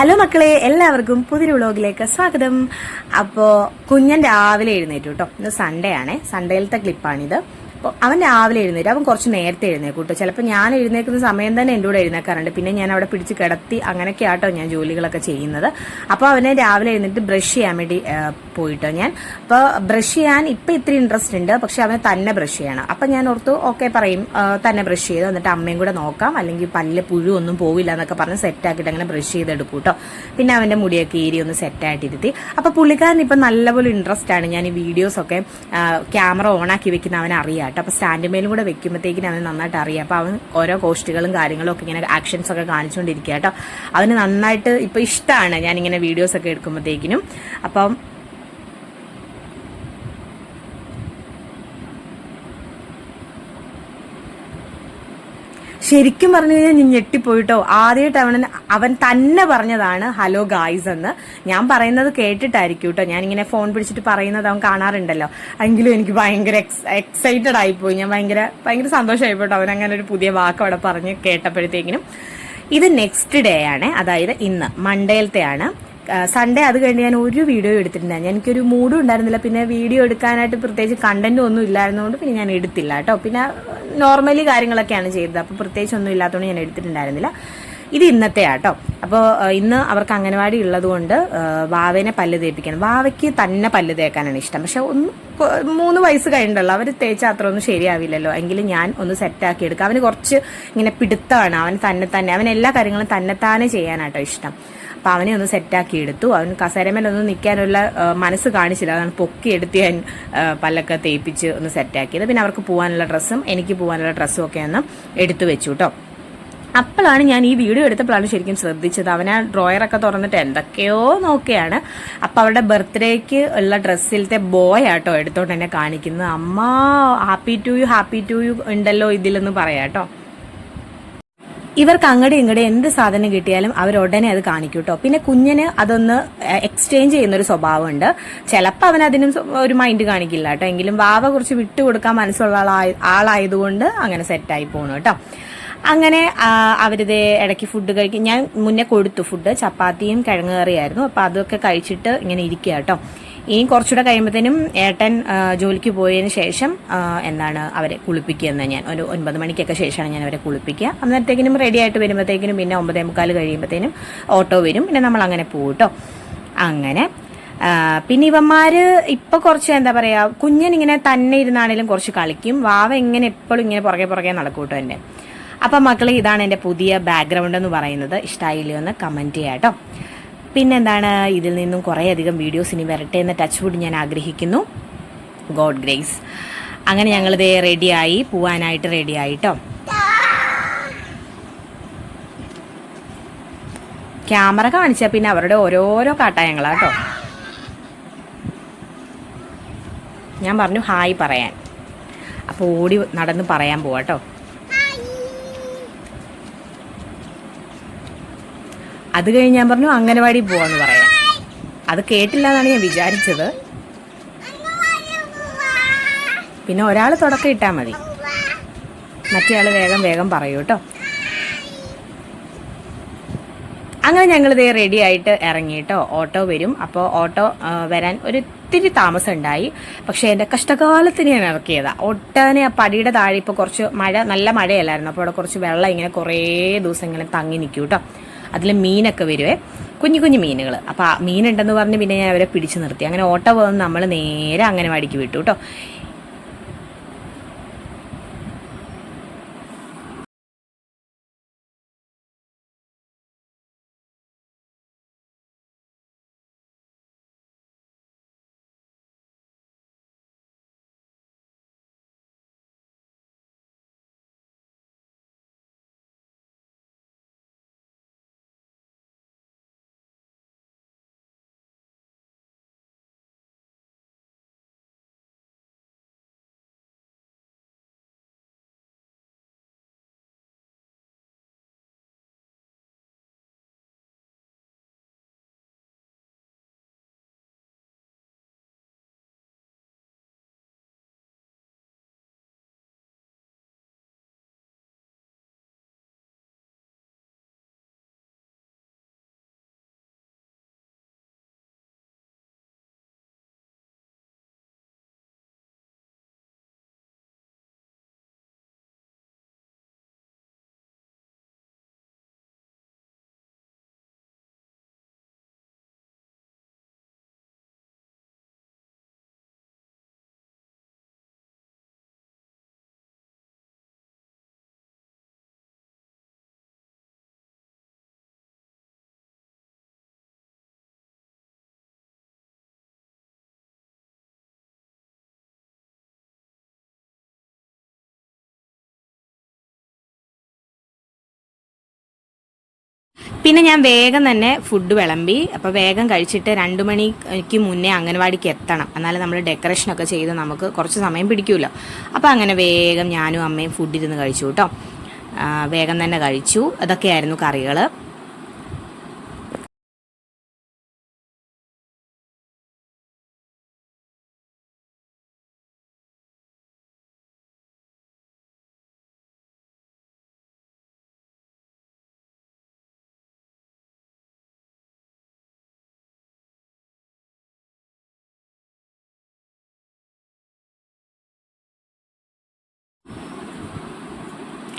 Hello മക്കളെ എല്ലാവർക്കും പുതിയൊരു വ്ളോഗിലേക്ക് സ്വാഗതം. അപ്പോൾ കുഞ്ഞൻ രാവിലെ എഴുന്നേറ്റു കേട്ടോ ഇന്ന് സൺഡേ ആണേ. സൺഡേയിലത്തെ ക്ലിപ്പാണിത് അവൻ രാവിലെ എഴുന്നേറ്റ് അവൻ കുറച്ച് നേരത്തെ എഴുന്നേക്കും കേട്ടോ ചിലപ്പോൾ ഞാൻ എഴുന്നേക്കുന്ന സമയം തന്നെ എന്റെ കൂടെ എഴുന്നേക്കാറുണ്ട്. പിന്നെ ഞാൻ അവിടെ പിടിച്ച് കിടത്തി അങ്ങനെയൊക്കെ ആട്ടോ ഞാൻ ജോലികളൊക്കെ ചെയ്യുന്നത്. അപ്പോൾ അവനെ രാവിലെ എഴുന്നേറ്റ് ബ്രഷ് ചെയ്യാൻ വേണ്ടി പോയിട്ടോ ഞാൻ. അപ്പോൾ ബ്രഷ് ചെയ്യാൻ ഇപ്പം ഇത്തിരി ഇൻട്രസ്റ്റ് ഉണ്ട്. പക്ഷെ അവനെ തന്നെ ബ്രഷ് ചെയ്യണം. അപ്പം ഞാൻ ഓർത്തു ഓക്കെ പറയും. തന്നെ ബ്രഷ് ചെയ്ത് എന്നിട്ട് അമ്മയും കൂടെ നോക്കാം. അല്ലെങ്കിൽ പല്ല് പുഴു ഒന്നും പോവില്ല എന്നൊക്കെ പറഞ്ഞ് സെറ്റാക്കിയിട്ട് അങ്ങനെ ബ്രഷ് ചെയ്തെടുക്കും കേട്ടോ പിന്നെ അവന്റെ മുടിയൊക്കെ ഏരി ഒന്ന് സെറ്റായിട്ടിരുത്തി അപ്പോൾ പുള്ളിക്കാരൻ ഇപ്പം നല്ലപോലെ ഇൻട്രസ്റ്റ് ആണ്. ഞാൻ ഈ വീഡിയോസൊക്കെ ക്യാമറ ഓണാക്കി വെക്കുന്ന അവൻ അറിയാം കേട്ടോ അപ്പോൾ സ്റ്റാൻഡ് മേലും കൂടെ വെക്കുമ്പോഴത്തേക്കിന് അവന് നന്നായിട്ട് അറിയാം. അപ്പോൾ അവൻ ഓരോ കോസ്റ്റുകളും കാര്യങ്ങളും ഒക്കെ ഇങ്ങനെ ആക്ഷൻസ് ഒക്കെ കാണിച്ചുകൊണ്ടിരിക്കുക കേട്ടോ. അവന് നന്നായിട്ട് ഇപ്പോൾ ഇഷ്ടമാണ് ഞാനിങ്ങനെ വീഡിയോസ് ഒക്കെ എടുക്കുമ്പോഴത്തേക്കിനും അപ്പം ശരിക്കും പറഞ്ഞു കഴിഞ്ഞാൽ ഞാൻ ഞെട്ടിപ്പോയിട്ടോ. ആദ്യമായിട്ട് അവൻ അവൻ തന്നെ പറഞ്ഞതാണ് ഹലോ ഗായ്സ് എന്ന്. ഞാൻ പറയുന്നത് കേട്ടിട്ടായിരിക്കും കേട്ടോ ഞാനിങ്ങനെ ഫോൺ പിടിച്ചിട്ട് പറയുന്നത് അവൻ കാണാറുണ്ടല്ലോ. എങ്കിലും എനിക്ക് ഭയങ്കര എക്സൈറ്റഡ് ആയിപ്പോയി. ഞാൻ ഭയങ്കര ഭയങ്കര സന്തോഷമായി പോട്ടോ അവൻ അങ്ങനെ ഒരു പുതിയ വാക്ക് അവിടെ പറഞ്ഞ് കേട്ടപ്പോഴത്തേക്കിനും. ഇത് നെക്സ്റ്റ് ഡേ ആണ്. അതായത് ഇന്ന് മൺഡേയിലത്തെയാണ് സൺഡേ അത് കഴിഞ്ഞ് ഞാൻ ഒരു വീഡിയോ എടുത്തിട്ടുണ്ടായിരുന്നു എനിക്കൊരു മൂഡും ഉണ്ടായിരുന്നില്ല. പിന്നെ വീഡിയോ എടുക്കാനായിട്ട് പ്രത്യേകിച്ച് കണ്ടന്റ് ഒന്നും ഇല്ലായിരുന്നതുകൊണ്ട് പിന്നെ ഞാൻ എടുത്തില്ല കേട്ടോ. പിന്നെ നോർമലി കാര്യങ്ങളൊക്കെയാണ് ചെയ്തത്. അപ്പോൾ പ്രത്യേകിച്ച് ഒന്നും ഇല്ലാത്തതുകൊണ്ട് ഞാൻ എടുത്തിട്ടുണ്ടായിരുന്നില്ല. ഇത് ഇന്നത്തെ ആട്ടോ. അപ്പോൾ ഇന്ന് അവർക്ക് അംഗനവാടി ഉള്ളതുകൊണ്ട് വാവനെ പല്ല് തേപ്പിക്കണം. വാവയ്ക്ക് തന്നെ പല്ല് തേക്കാനാണ് ഇഷ്ടം. പക്ഷെ ഒന്ന് മൂന്ന് വയസ്സ് കഴിഞ്ഞുള്ളു അവർ തേച്ച അത്ര ഒന്നും ശരിയാവില്ലല്ലോ. എങ്കിലും ഞാൻ ഒന്ന് സെറ്റാക്കി എടുക്കാം. അവന് കുറച്ച് ഇങ്ങനെ പിടുത്തമാണ്. അവൻ തന്നെ തന്നെ അവൻ എല്ലാ കാര്യങ്ങളും തന്നെത്താനെ ചെയ്യാനാട്ടോ ഇഷ്ടം. അപ്പൊ അവനെ ഒന്ന് സെറ്റാക്കി എടുത്തു. അവൻ കസേരമേലൊന്നും നിൽക്കാനുള്ള മനസ്സ് കാണിച്ചില്ല. അതാണ് പൊക്കി എടുത്ത് ഞാൻ പല്ലൊക്കെ തേപ്പിച്ച് ഒന്ന് സെറ്റാക്കിയത് പിന്നെ അവർക്ക് പോകാനുള്ള ഡ്രസ്സും എനിക്ക് പോകാനുള്ള ഡ്രസ്സും ഒക്കെ ഒന്ന് എടുത്തു വെച്ചു കേട്ടോ അപ്പോഴാണ് ഞാൻ ഈ വീഡിയോ എടുത്തപ്പോഴാണ് ശരിക്കും ശ്രദ്ധിച്ചത്. അവൻ ആ ഡ്രോയറൊക്കെ തുറന്നിട്ട് എന്തൊക്കെയോ നോക്കിയാണ്. അപ്പൊ അവരുടെ ബർത്ത്ഡേക്ക് ഉള്ള ഡ്രസ്സിലത്തെ ബോയ് ആട്ടോ എടുത്തോണ്ട് എന്നെ കാണിക്കുന്നത്. അമ്മ happy to you happy to you ഉണ്ടല്ലോ ഇതിലെന്ന് പറയാട്ടോ ഇവർക്ക് അങ്ങടെ ഇങ്ങടെ എന്ത് സാധനം കിട്ടിയാലും അവർ ഉടനെ അത് കാണിക്കും കേട്ടോ പിന്നെ കുഞ്ഞിന് അതൊന്ന് എക്സ്ചേഞ്ച് ചെയ്യുന്ന ഒരു സ്വഭാവമുണ്ട്. ചിലപ്പോൾ അവൻ അതിനും ഒരു മൈൻഡ് കാണിക്കില്ല കേട്ടോ എങ്കിലും വാവ കുറച്ച് വിട്ടുകൊടുക്കാൻ മനസ്സുള്ള ആളായ ആളായതുകൊണ്ട് അങ്ങനെ സെറ്റായി പോണു കേട്ടോ അങ്ങനെ അവരിത് ഇടയ്ക്ക് ഫുഡ് കഴിക്കും ഞാൻ മുന്നേ കൊടുത്തു ഫുഡ് ചപ്പാത്തിയും കിഴങ്ങ് കറിയായിരുന്നു. അപ്പോൾ അതൊക്കെ കഴിച്ചിട്ട് ഇങ്ങനെ ഇരിക്കുക കേട്ടോ ഇനി കുറച്ചുകൂടെ കഴിയുമ്പോഴത്തേനും ഏട്ടൻ ജോലിക്ക് പോയതിന് ശേഷം എന്താണ് അവരെ കുളിപ്പിക്കുക ഞാൻ ഒരു ഒൻപത് മണിക്കൊക്കെ ശേഷമാണ് ഞാൻ അവരെ കുളിപ്പിക്കുക. അന്നേരത്തേക്കിനും റെഡി ആയിട്ട് വരുമ്പോഴത്തേക്കിനും പിന്നെ ഒമ്പതേ മുക്കാൽ കഴിയുമ്പോഴത്തേനും ഓട്ടോ വരും. പിന്നെ നമ്മൾ അങ്ങനെ പോകും കേട്ടോ അങ്ങനെ പിന്നെ ഇവന്മാര് ഇപ്പൊ കുറച്ച് എന്താ പറയാ കുഞ്ഞനിങ്ങനെ തന്നെ ഇരുന്നാണേലും കുറച്ച് കളിക്കും. വാവ ഇങ്ങനെ എപ്പോഴും ഇങ്ങനെ പുറകെ പുറകെ നടക്കും കേട്ടോ അപ്പം മക്കളെ ഇതാണ് എന്റെ പുതിയ ബാക്ക്ഗ്രൗണ്ട് എന്ന് പറയുന്നത്. ഇഷ്ടമായില്ലയോ എന്ന് കമന്റ് ചെയ്യാം കേട്ടോ പിന്നെന്താണ് ഇതിൽ നിന്നും കുറേയധികം വീഡിയോസ് ഇനി വരട്ടെ എന്ന ടച്ച് വുഡ് ഞാൻ ആഗ്രഹിക്കുന്നു. ഗോഡ് ഗ്രേസ് അങ്ങനെ ഞങ്ങളിത് റെഡിയായി പോവാനായിട്ട് റെഡിയായി കേട്ടോ ക്യാമറ കാണിച്ചാൽ പിന്നെ അവരുടെ ഓരോരോ കാട്ടായങ്ങളാ കേട്ടോ ഞാൻ പറഞ്ഞു ഹായ് പറയാൻ. അപ്പോൾ ഓടി നടന്ന് പറയാൻ പോവാട്ടോ അത് കഴിഞ്ഞ് ഞാൻ പറഞ്ഞു അംഗനവാടി പോവാന്ന് പറയാം. അത് കേട്ടില്ല എന്നാണ് ഞാൻ വിചാരിച്ചത്. പിന്നെ ഒരാൾ തുടക്കം ഇട്ടാൽ മതി. മറ്റേ ആൾ വേഗം വേഗം പറയൂ കേട്ടോ. അങ്ങനെ ഞങ്ങൾ ഇതേ റെഡി ആയിട്ട് ഇറങ്ങിയിട്ടോ ഓട്ടോ വരും. അപ്പോൾ ഓട്ടോ വരാൻ ഒരു ഒത്തിരി താമസം ഉണ്ടായി. പക്ഷെ എന്റെ കഷ്ടകാലത്തിന് ഞാൻ ഇറക്കിയതാ. ഒട്ടനെ ആ പടിയുടെ താഴെ ഇപ്പോൾ കുറച്ച് മഴ നല്ല മഴയല്ലായിരുന്നു. അപ്പോൾ അവിടെ കുറച്ച് വെള്ളം ഇങ്ങനെ കുറേ ദിവസം ഇങ്ങനെ തങ്ങി നിൽക്കും കേട്ടോ. അതിൽ മീനൊക്കെ വരുവേ. കുഞ്ഞു കുഞ്ഞു മീനുകൾ അപ്പോൾ മീനുണ്ടെന്ന് പറഞ്ഞ് പിന്നെ ഞാൻ അവരെ പിടിച്ചു നിർത്തി. അങ്ങനെ ഓട്ടോ പോകുന്ന നമ്മൾ നേരെ അംഗനവാടിക്ക് വിട്ടു കേട്ടോ പിന്നെ ഞാൻ വേഗം തന്നെ ഫുഡ് വിളമ്പി. അപ്പോൾ വേഗം കഴിച്ചിട്ട് രണ്ട് മണിക്ക് മുന്നേ അംഗൻവാടിക്ക് എത്തണം. എന്നാലും നമ്മൾ ഡെക്കറേഷനൊക്കെ ചെയ്ത് നമുക്ക് കുറച്ച് സമയം പിടിക്കുമല്ലോ അപ്പോൾ അങ്ങനെ വേഗം ഞാനും അമ്മയും ഫുഡ് ഇരുന്ന് കഴിച്ചു കേട്ടോ. വേഗം തന്നെ കഴിച്ചു. അതൊക്കെയായിരുന്നു കറികൾ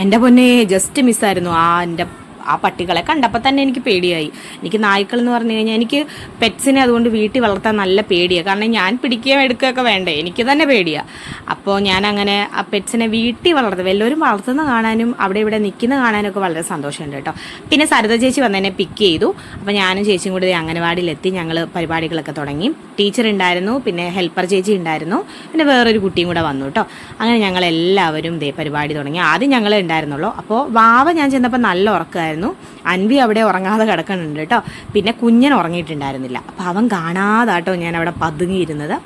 എന്റെ പൊന്നെ ജസ്റ്റ് മിസ്സായിരുന്നു ആ എന്റെ ആ പട്ടികളെ കണ്ടപ്പോൾ തന്നെ എനിക്ക് പേടിയായി. എനിക്ക് നായ്ക്കൾ എന്ന് പറഞ്ഞു കഴിഞ്ഞാൽ എനിക്ക് പെറ്റ്സിനെ അതുകൊണ്ട് വീട്ടിൽ വളർത്താൻ നല്ല പേടിയാണ് കാരണം ഞാൻ പിടിക്കുകയും എടുക്കുകയൊക്കെ വേണ്ടേ. എനിക്ക് തന്നെ പേടിയാണ് അപ്പോൾ ഞാൻ അങ്ങനെ ആ പെറ്റ്സിനെ വീട്ടിൽ വളർത്തും. വല്ലവരും വളർത്തുന്ന കാണാനും അവിടെ ഇവിടെ നിൽക്കുന്ന കാണാനൊക്കെ വളരെ സന്തോഷമുണ്ട് കേട്ടോ. പിന്നെ സരിത ചേച്ചി വന്നതിനെ പിക്ക് ചെയ്തു. അപ്പോൾ ഞാനും ചേച്ചിയും കൂടി അംഗനവാടിയിലെത്തി ഞങ്ങൾ പരിപാടികളൊക്കെ തുടങ്ങി. ടീച്ചർ ഉണ്ടായിരുന്നു. പിന്നെ ഹെൽപ്പർ ചേച്ചി ഉണ്ടായിരുന്നു. പിന്നെ വേറൊരു കുട്ടിയും കൂടെ വന്നു കേട്ടോ. അങ്ങനെ ഞങ്ങളെല്ലാവരും ദേ പരിപാടി തുടങ്ങി. ആദ്യം ഞങ്ങൾ ഉണ്ടായിരുന്നുള്ളൂ. അപ്പോൾ വാവ ഞാൻ ചെന്നപ്പോൾ നല്ല ഉറക്കമായിരുന്നു. അൻവി അവിടെ ഉറങ്ങാതെ കിടക്കുന്നുണ്ട് കേട്ടോ. പിന്നെ കുഞ്ഞൻ ഉറങ്ങിയിട്ടുണ്ടായിരുന്നില്ല. അപ്പോൾ അവൻ കാണാതാട്ടോ ഞാൻ അവിടെ പതുങ്ങിയിരുന്നത്.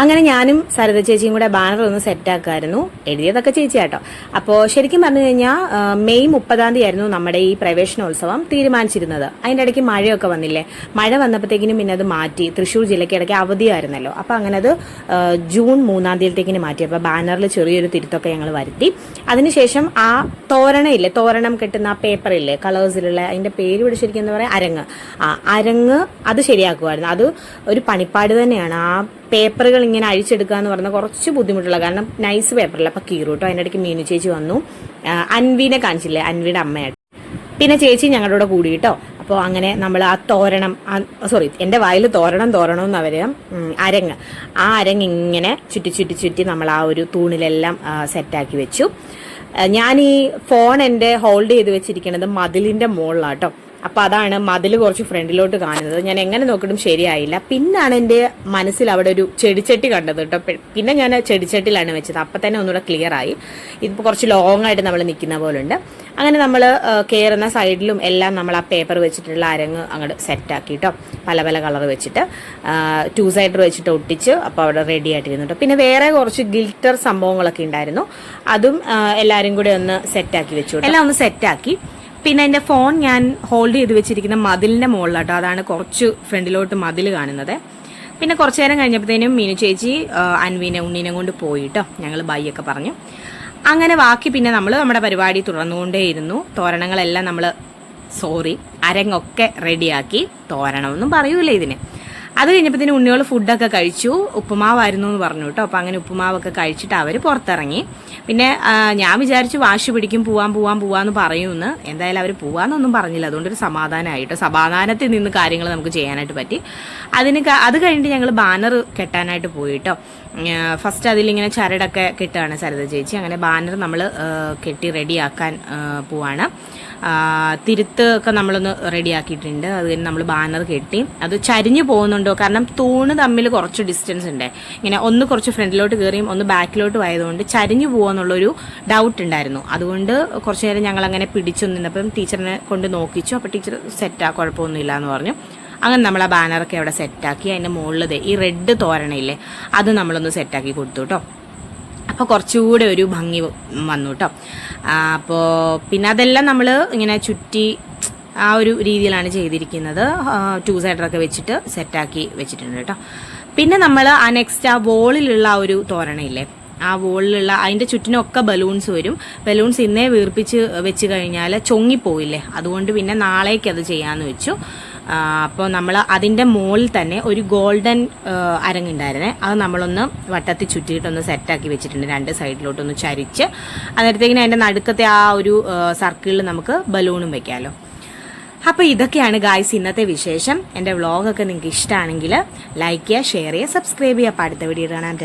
അങ്ങനെ ഞാനും സരിത ചേച്ചിയും കൂടെ ബാനർ ഒന്ന് സെറ്റാക്കായിരുന്നു എഴുതിയതൊക്കെ ചേച്ചി കേട്ടോ അപ്പോൾ ശരിക്കും പറഞ്ഞു കഴിഞ്ഞാൽ മെയ് മുപ്പതാം തീയതി ആയിരുന്നു നമ്മുടെ ഈ പ്രവേശനോത്സവം തീരുമാനിച്ചിരുന്നത്. അതിന്റെ ഇടയ്ക്ക് മഴയൊക്കെ വന്നില്ലേ? മഴ വന്നപ്പോഴത്തേക്കിനും പിന്നെ അത് മാറ്റി. തൃശ്ശൂർ ജില്ലയ്ക്ക് ഇടയ്ക്ക് അവധിയായിരുന്നല്ലോ. അപ്പോൾ അങ്ങനെ അത് ജൂൺ മൂന്നാം തീയതിയിലേക്കിന് മാറ്റി. അപ്പോൾ ബാനറിൽ ചെറിയൊരു തിരുത്തൊക്കെ ഞങ്ങൾ വരുത്തി. അതിനുശേഷം ആ തോരണയില്ലേ തോരണം കെട്ടുന്ന ആ പേപ്പറില്ലേ കളേഴ്സിലുള്ള അതിന്റെ പേര് ഇവിടെ ശരിക്കും എന്താ പറയുക അരങ്ങ്. ആ അരങ്ങ് അത് ശരിയാക്കുമായിരുന്നു. അത് ഒരു പണിപ്പാട് തന്നെയാണ്. ആ പേപ്പറുകൾ ഇങ്ങനെ അഴിച്ചെടുക്കുക എന്ന് പറഞ്ഞാൽ കുറച്ച് ബുദ്ധിമുട്ടുള്ള കാരണം നൈസ് പേപ്പറല്ല അപ്പം കേട്ടോ അതിന്റെ ഇടയ്ക്ക് മീനു ചേച്ചി വന്നു. അൻവീനെ കാണിച്ചില്ലേ? അൻവിയുടെ അമ്മയായിട്ട്. പിന്നെ ചേച്ചി ഞങ്ങളുടെ കൂടെ കൂടി കേട്ടോ അപ്പോൾ അങ്ങനെ നമ്മൾ ആ തോരണം സോറി എന്റെ വായിൽ തോരണം തോരണം എന്ന് പറയാം അരങ്ങ്. ആ അരങ്ങ് ഇങ്ങനെ ചുറ്റി ചുറ്റി ചുറ്റി നമ്മൾ ആ ഒരു തൂണിലെല്ലാം സെറ്റാക്കി വെച്ചു. ഞാൻ ഈ ഫോൺ എന്റെ ഹോൾഡ് ചെയ്ത് വെച്ചിരിക്കുന്നത് മതിലിന്റെ മുകളിലാട്ടോ അപ്പൊ അതാണ് മതിൽ കുറച്ച് ഫ്രണ്ടിലോട്ട് കാണുന്നത്. ഞാൻ എങ്ങനെ നോക്കിയിട്ടും ശരിയായില്ല. പിന്നാണ് എന്റെ മനസ്സിൽ അവിടെ ഒരു ചെടിച്ചട്ടി കണ്ടത് കേട്ടോ. പിന്നെ ഞാൻ ചെടിച്ചട്ടിലാണ് വെച്ചത്. അപ്പൊ തന്നെ ഒന്നുകൂടെ ക്ലിയർ ആയി. ഇതിപ്പോൾ കുറച്ച് ലോങ് ആയിട്ട് നമ്മൾ നിൽക്കുന്ന പോലെ ഉണ്ട് അങ്ങനെ നമ്മൾ കയറുന്ന സൈഡിലും എല്ലാം നമ്മൾ ആ പേപ്പർ വെച്ചിട്ടുള്ള അരങ്ങ് അങ്ങോട്ട് സെറ്റ് ആക്കി കേട്ടോ പല പല കളർ വെച്ചിട്ട്. ടു സൈഡർ വെച്ചിട്ട് ഒട്ടിച്ച് അപ്പോൾ അവിടെ റെഡി ആയിട്ടിരുന്നു പിന്നെ വേറെ കുറച്ച് ഗിൽറ്റർ സംഭവങ്ങളൊക്കെ ഉണ്ടായിരുന്നു. അതും എല്ലാവരും കൂടെ ഒന്ന് സെറ്റാക്കി വെച്ചു. എല്ലാം ഒന്ന് സെറ്റാക്കി പിന്നെ എന്റെ ഫോൺ ഞാൻ ഹോൾഡ് ചെയ്ത് വെച്ചിരിക്കുന്ന മതിലിന്റെ മുകളിലാട്ടോ. അതാണ് കുറച്ച് ഫ്രണ്ടിലോട്ട് മതിൽ കാണുന്നത്. പിന്നെ കുറച്ച് നേരം കഴിഞ്ഞപ്പോഴത്തേനും മീനു ചേച്ചി അൻവീനെ ഉണ്ണീനെ കൊണ്ട് പോയിട്ടോ. ഞങ്ങൾ ബൈ ഒക്കെ പറഞ്ഞു. അങ്ങനെ ബാക്കി പിന്നെ നമ്മൾ നമ്മുടെ പരിപാടി തുടർന്നുകൊണ്ടേയിരുന്നു. തോരണങ്ങളെല്ലാം നമ്മൾ സോറി അരങ്ങൊക്കെ റെഡിയാക്കി തോരണമൊന്നും പറയൂല ഇതിന്. അത് കഴിഞ്ഞപ്പോഴത്തേനും ഉണ്ണികൾ ഫുഡൊക്കെ കഴിച്ചു. ഉപ്പുമാവായിരുന്നു എന്ന് പറഞ്ഞു കേട്ടോ. അപ്പം അങ്ങനെ ഉപ്പുമാവൊക്കെ കഴിച്ചിട്ട് അവർ പുറത്തിറങ്ങി. പിന്നെ ഞാൻ വിചാരിച്ചു വാശി പിടിക്കും പോവാൻ പോവാൻ പോവാന്ന് പറയുമെന്ന്. എന്തായാലും അവർ പോവാന്നൊന്നും പറഞ്ഞില്ല. അതുകൊണ്ടൊരു സമാധാനമായിട്ട് സമാധാനത്തിൽ നിന്ന് കാര്യങ്ങൾ നമുക്ക് ചെയ്യാനായിട്ട് പറ്റി. അതിന് അത് കഴിഞ്ഞിട്ട് ഞങ്ങൾ ബാനർ കെട്ടാനായിട്ട് പോയിട്ടോ ഫസ്റ്റ് അതിലിങ്ങനെ ചരടൊക്കെ കെട്ടുകയാണ് സരിത ചേച്ചി. അങ്ങനെ ബാനർ നമ്മൾ കെട്ടി റെഡിയാക്കാൻ പോവാണ്. തിരുത്ത് ഒക്കെ നമ്മളൊന്ന് റെഡിയാക്കിയിട്ടുണ്ട്. അത് കഴിഞ്ഞ് നമ്മൾ ബാനർ കെട്ടി. അത് ചരിഞ്ഞു പോകുന്നുണ്ടോ കാരണം തൂണ് തമ്മിൽ കുറച്ച് ഡിസ്റ്റൻസ് ഉണ്ട്. ഇങ്ങനെ ഒന്ന് കുറച്ച് ഫ്രണ്ടിലോട്ട് കയറിയും ഒന്ന് ബാക്കിലോട്ട് ആയതുകൊണ്ട് ചരിഞ്ഞു പോകാന്നുള്ളൊരു ഡൗട്ട് ഉണ്ടായിരുന്നു. അതുകൊണ്ട് കുറച്ച് നേരം ഞങ്ങൾ അങ്ങനെ പിടിച്ചു നിന്നപ്പം ടീച്ചറിനെ കൊണ്ട് നോക്കിച്ചു. അപ്പോൾ ടീച്ചർ സെറ്റാ കുഴപ്പമൊന്നുമില്ല എന്ന് പറഞ്ഞു. അങ്ങനെ നമ്മൾ ആ ബാനറൊക്കെ അവിടെ സെറ്റാക്കി അതിന്റെ മുകളിൽ ദേ ഈ റെഡ് തോരണയില്ലേ അത് നമ്മളൊന്ന് സെറ്റാക്കി കൊടുത്തു കേട്ടോ അപ്പോൾ കുറച്ചുകൂടെ ഒരു ഭംഗി വന്നു കേട്ടോ അപ്പോൾ പിന്നെ അതെല്ലാം നമ്മൾ ഇങ്ങനെ ചുറ്റി ആ ഒരു രീതിയിലാണ് ചെയ്തിരിക്കുന്നത്. ടു സൈഡറൊക്കെ വെച്ചിട്ട് സെറ്റാക്കി വെച്ചിട്ടുണ്ട് കേട്ടോ. പിന്നെ നമ്മൾ ആ നെക്സ്റ്റ് ആ വോളിലുള്ള ആ ഒരു തോരണയില്ലേ ആ വോളിലുള്ള അതിന്റെ ചുറ്റിനൊക്കെ ബലൂൺസ് വരും. ബലൂൺസ് ഇന്നേ വീർപ്പിച്ച് വെച്ച് കഴിഞ്ഞാൽ ചൊങ്ങിപ്പോയില്ലേ അതുകൊണ്ട് പിന്നെ നാളേക്ക് അത് ചെയ്യാമെന്ന് വെച്ചു. അപ്പോൾ നമ്മൾ അതിന്റെ മുകളിൽ തന്നെ ഒരു ഗോൾഡൻ അരങ്ങുണ്ടായിരുന്നേ അത് നമ്മളൊന്ന് വട്ടത്തിൽ ചുറ്റിയിട്ടൊന്ന് സെറ്റാക്കി വെച്ചിട്ടുണ്ട് രണ്ട് സൈഡിലോട്ടൊന്ന് ചരിച്ച്. അന്നേരത്തേക്കിന് അതിന്റെ നടുക്കത്തെ ആ ഒരു സർക്കിളിൽ നമുക്ക് ബലൂണും വെക്കാമല്ലോ അപ്പോൾ ഇതൊക്കെയാണ് ഗായ്സ് ഇന്നത്തെ വിശേഷം. എന്റെ വ്ളോഗൊക്കെ നിങ്ങൾക്ക് ഇഷ്ടമാണെങ്കിൽ ലൈക്ക് ചെയ്യുക ഷെയർ ചെയ്യുക സബ്സ്ക്രൈബ് ചെയ്യുക. അടുത്ത വീഡിയോ കാണാൻ